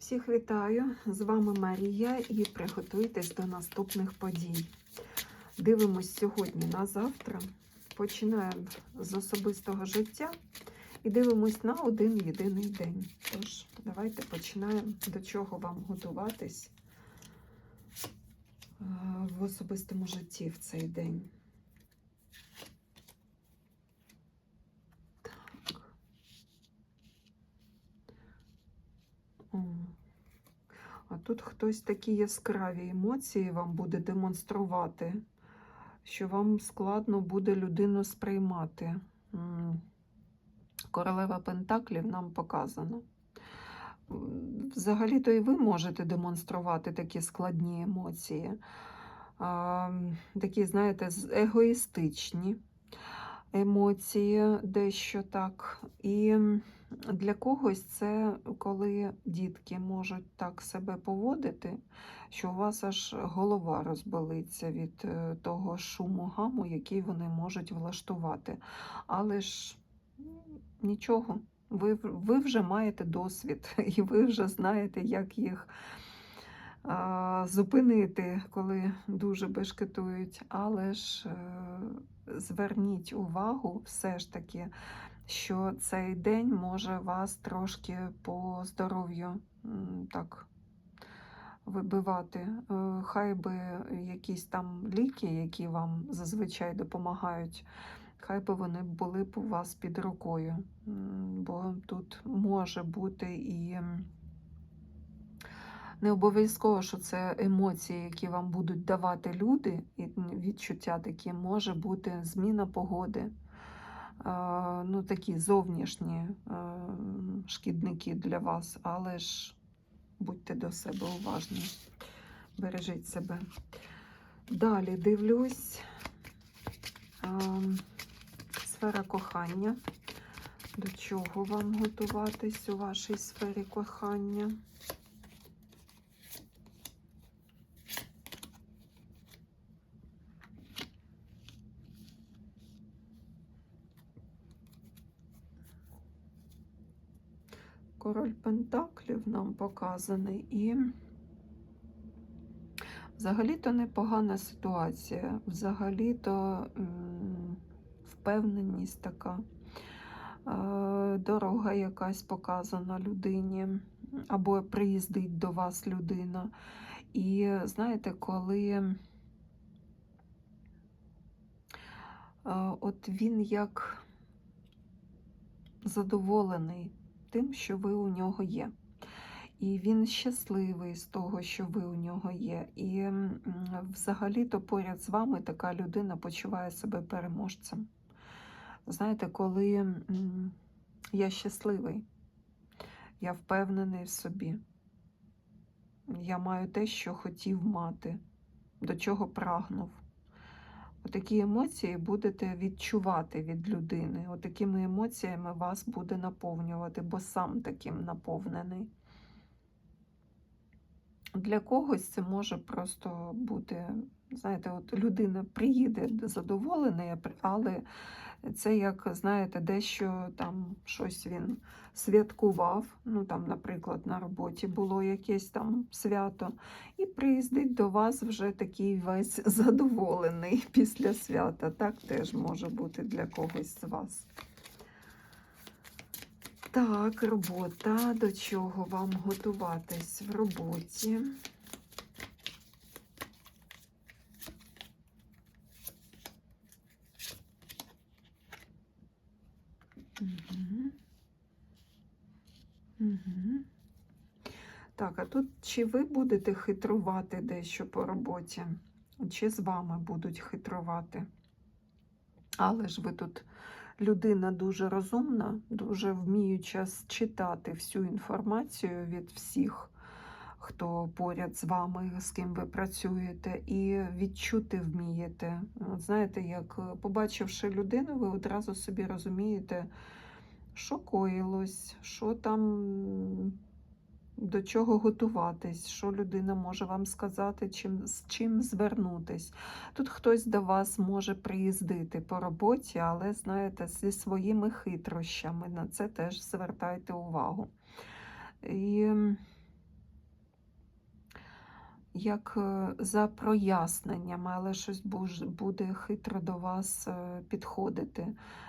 Всіх вітаю! З вами Марія і приготуйтесь до наступних подій. Дивимось сьогодні на завтра. Починаємо з особистого життя і дивимось на один єдиний день. Тож, давайте починаємо до чого вам готуватись е, в особистому житті в цей день. Так. О. А тут хтось такі яскраві емоції вам буде демонструвати, що вам складно буде людину сприймати. Королева Пентаклів нам показано. Взагалі-то і ви можете демонструвати такі складні емоції, такі, знаєте, егоїстичні емоції, дещо так. І для когось це коли дітки можуть так себе поводити, що у вас аж голова розболиться від е, того шуму гаму, який вони можуть влаштувати. Але ж нічого, ви, ви вже маєте досвід, і ви вже знаєте, як їх зупинити, коли дуже бешкетують. Але ж е, зверніть увагу все ж таки, що цей день може вас трошки по здоров'ю так вибивати. Е, Хай би якісь там ліки, які вам зазвичай допомагають, хай би вони були б у вас під рукою. Бо тут може бути і не обов'язково, що це емоції, які вам будуть давати люди, і відчуття такі, може бути зміна погоди. Е, Ну, такі зовнішні е, шкідники для вас, але ж будьте до себе уважні, бережіть себе. Далі дивлюсь. ем, Сфера кохання. До чого вам готуватись у вашій сфері кохання? Король Пентаклів нам показаний і взагалі-то непогана ситуація. Взагалі-то впевненість така, е, дорога якась показана людині, або приїздить до вас людина. І знаєте, коли е, от він як задоволений тим, що ви у нього є. І він щасливий з того, що ви у нього є. І взагалі-то поряд з вами така людина почуває себе переможцем. Знаєте, коли я щасливий, я впевнений в собі, я маю те, що хотів мати, до чого прагнув. Отакі емоції будете відчувати від людини. Отакими емоціями вас буде наповнювати, бо сам таким наповнений. Для когось це може просто бути, знаєте, от людина приїде задоволена, але це як, знаєте, дещо там щось він святкував. Ну, там, наприклад, на роботі було якесь там свято, і приїздить до вас вже такий весь задоволений після свята. Так теж може бути для когось з вас. Так, робота. До чого вам готуватись в роботі? Угу. Угу. Так, а тут чи ви будете хитрувати дещо по роботі, чи з вами будуть хитрувати? Але ж ви тут людина дуже розумна, дуже вміюча читати всю інформацію від всіх, хто поряд з вами, з ким ви працюєте, і відчути вмієте. Знаєте, як е, побачивши людину, ви одразу собі розумієте, що коїлось, що там. До чого готуватись, що людина може вам сказати, чим, з чим звернутись. Тут хтось до вас може приїздити по роботі, але, знаєте, зі своїми хитрощами. На це теж звертайте увагу. І як е, за проясненнями, але щось буде хитро до вас е, підходити.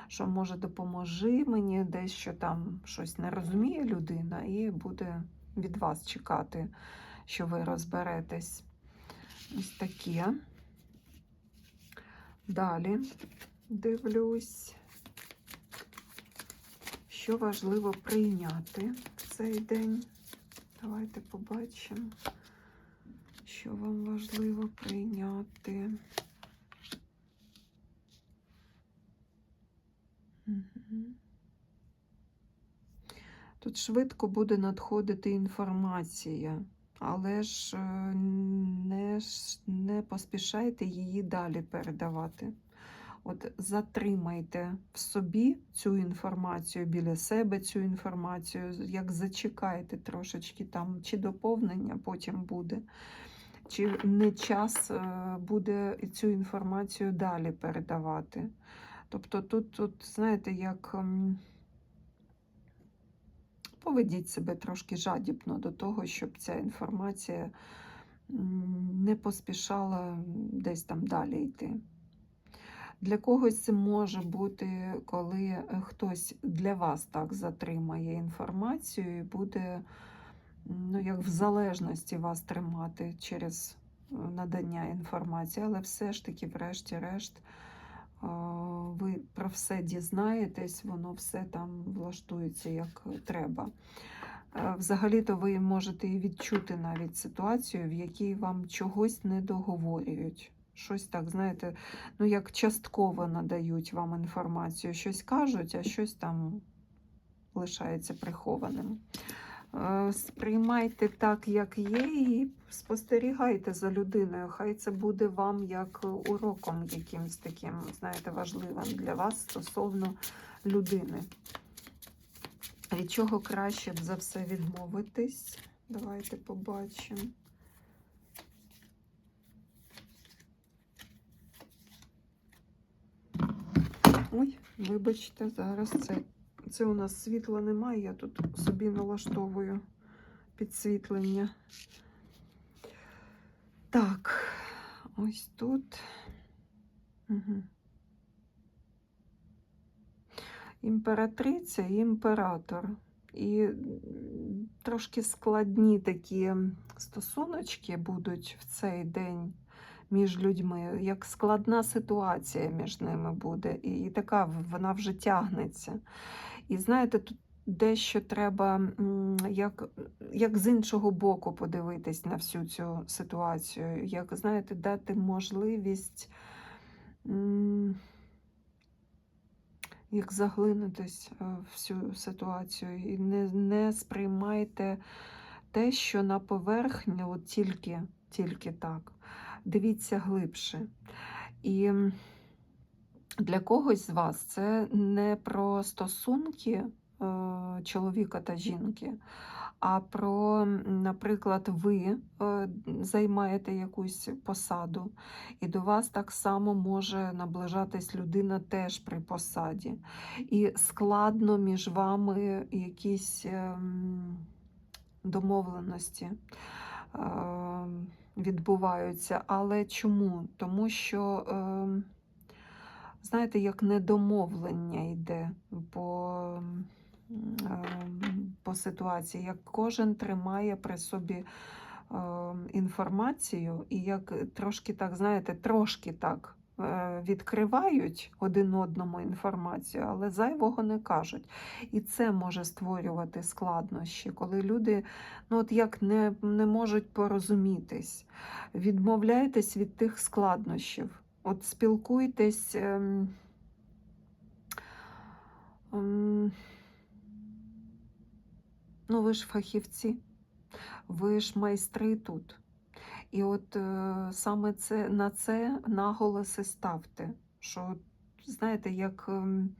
Що може допоможи мені, дещо там щось не розуміє людина, і буде від вас чекати, що ви розберетесь. Ось таке. Далі дивлюсь, що важливо прийняти в цей день. Давайте побачимо, що вам важливо прийняти. Мгм. Тут швидко буде надходити інформація, але ж е, не, не поспішайте її далі передавати. От затримайте в собі цю інформацію, біля себе цю інформацію, як зачекайте трошечки там, чи доповнення потім буде, чи не час е, буде цю інформацію далі передавати. Тобто тут, тут знаєте, як поведіть себе трошки жадібно до того, щоб ця інформація не поспішала десь там далі йти. Для когось це може бути, коли е, хтось для вас так затримає інформацію і буде ну, як в залежності вас тримати через е, надання інформації, але все ж таки, врешті-решт, ви про все дізнаєтесь, воно все там влаштується як треба. Е, Взагалі-то ви можете і відчути навіть ситуацію, в якій вам чогось не договорюють. Щось так, знаєте, ну як частково надають вам інформацію, щось кажуть, а щось там лишається прихованим. Сприймайте так, як є, і спостерігайте за людиною. Хай це буде вам як уроком якимось таким, знаєте, важливим для вас стосовно людини. Від чого краще б за все відмовитись? Давайте побачимо. Ой, вибачте, зараз це, це у нас світла немає, я тут собі налаштовую підсвітлення. Так, ось тут. Угу. Імператриця і імператор. І трошки складні такі стосуночки будуть в цей день між людьми, як складна ситуація між ними буде, і така вона вже тягнеться. І знаєте, тут дещо треба як, як з іншого боку подивитись на всю цю ситуацію, як знаєте, дати можливість. Як заглинутись е, в цю ситуацію, і не, не сприймайте те, що на поверхні, от тільки, тільки так. Дивіться глибше. І для когось з вас це не про стосунки е, чоловіка та жінки, а про, наприклад, ви е, займаєте якусь посаду, і до вас так само може наближатись людина теж при посаді. І складно між вами якісь ем, домовленості е, відбуваються. Але чому? Тому що, ем, знаєте, як недомовлення йде по, ем, по ситуації, як кожен тримає при собі ем, інформацію, і як трошки так, знаєте, трошки так е, відкривають один одному інформацію, але зайвого не кажуть. І це може створювати складнощі, коли люди ну, от як не, не можуть порозумітись. Відмовляйтесь від тих складнощів. От спілкуйтесь. Ем, ем, ну, ви ж фахівці, ви ж майстри тут. І от е, саме це, на це наголоси ставте, що, знаєте, як ем,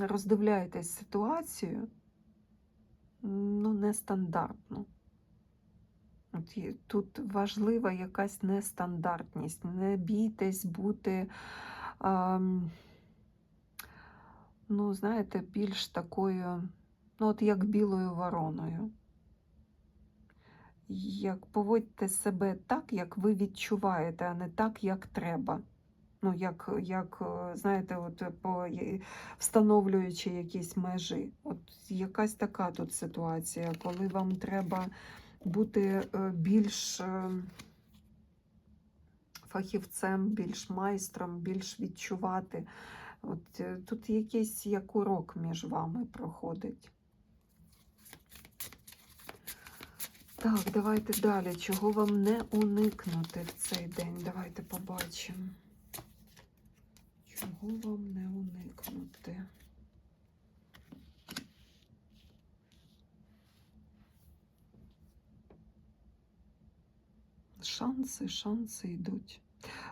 роздивляєтесь ситуацію, ну, нестандартно. Тут важлива якась нестандартність. Не бійтесь бути, ем, ну, знаєте, більш такою, ну, от як білою вороною. як поводьте себе так, як ви відчуваєте, а не так, як треба. Ну, як, як е, знаєте, от е, по встановлюючи якісь межі. От якась така тут ситуація, коли вам треба бути е, більш е, фахівцем, більш майстром, більш відчувати. От е, тут якийсь як урок між вами проходить. Так, давайте далі. Чого вам не уникнути в цей день? Давайте побачимо. Чого вам не уникнути? Шанси, шанси йдуть.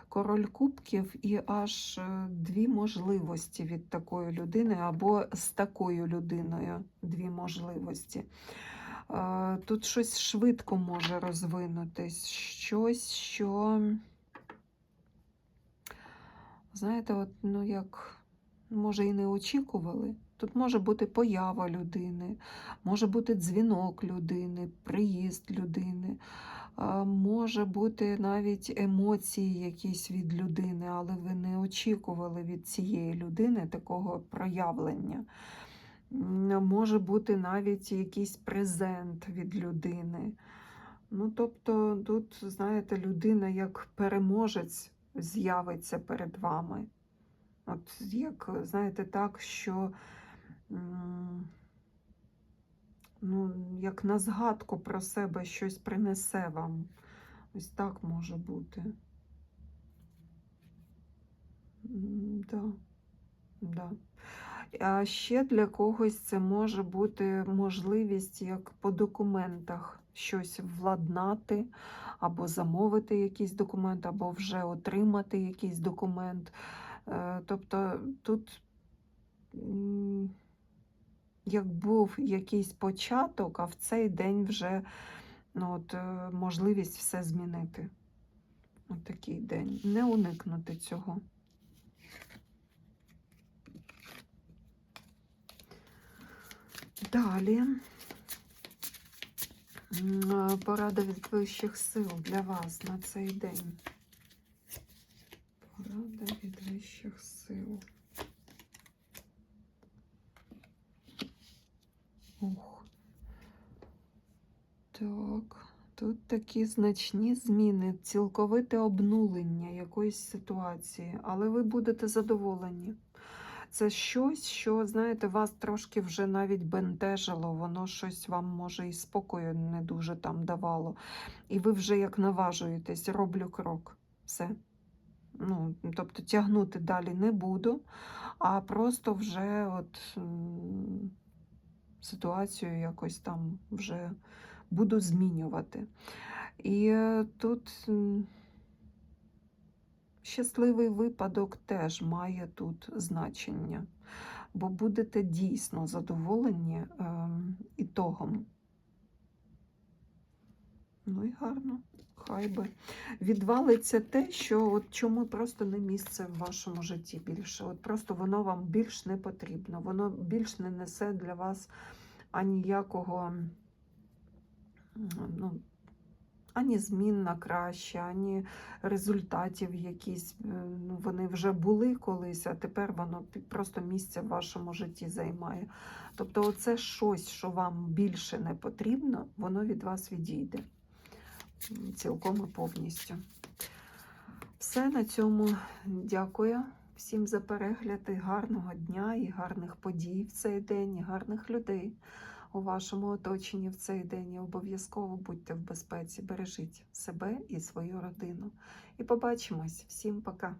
Король кубків і аж е, дві можливості від такої людини, або з такою людиною дві можливості. Е, Тут щось швидко може розвинутись, щось, що, знаєте, от, ну як, може, і не очікували. Тут може бути поява людини, може бути дзвінок людини, приїзд людини, може бути навіть емоції якісь від людини, але ви не очікували від цієї людини такого проявлення. Може бути навіть якийсь презент від людини. Ну, тобто, тут, знаєте, людина як переможець з'явиться перед вами. От як, знаєте, так, що ну, як на згадку про себе щось принесе вам. Ось так може бути. Да. Да. А ще для когось це може бути можливість як по документах щось владнати, або замовити якийсь документ, або вже отримати якийсь документ. Е, Тобто тут як був якийсь початок, а в цей день вже ну, от, е, можливість все змінити. От такий день. Не уникнути цього. Далі. Е, Порада від вищих сил для вас на цей день. Порада від вищих сил. Ух. Так, тут такі значні зміни, цілковите обнулення якоїсь ситуації, але ви будете задоволені. Це щось, що, знаєте, вас трошки вже навіть бентежило, воно щось вам, може, і спокою не дуже там давало. І ви вже як наважуєтесь, роблю крок. Все. Ну, тобто тягнути далі не буду, а просто вже от ситуацію якось там вже буду змінювати. І е, тут щасливий випадок теж має тут значення, бо будете дійсно задоволені ем, ітогом. Ну і гарно, хай би. Відвалиться те, що от чому просто не місце в вашому житті більше. От просто воно вам більш не потрібно, воно більш не несе для вас аніякого, ну, ані змін на краще, ані результатів якісь. е, Ну, вони вже були колись, а тепер воно просто місце в вашому житті займає. Тобто, оце щось, що вам більше не потрібно, воно від вас відійде цілком і повністю. Все на цьому дякую всім за перегляд і гарного дня і гарних подій в цей день, і гарних людей у вашому оточенні в цей день. І обов'язково будьте в безпеці, бережіть себе і свою родину. І побачимось. Всім пока!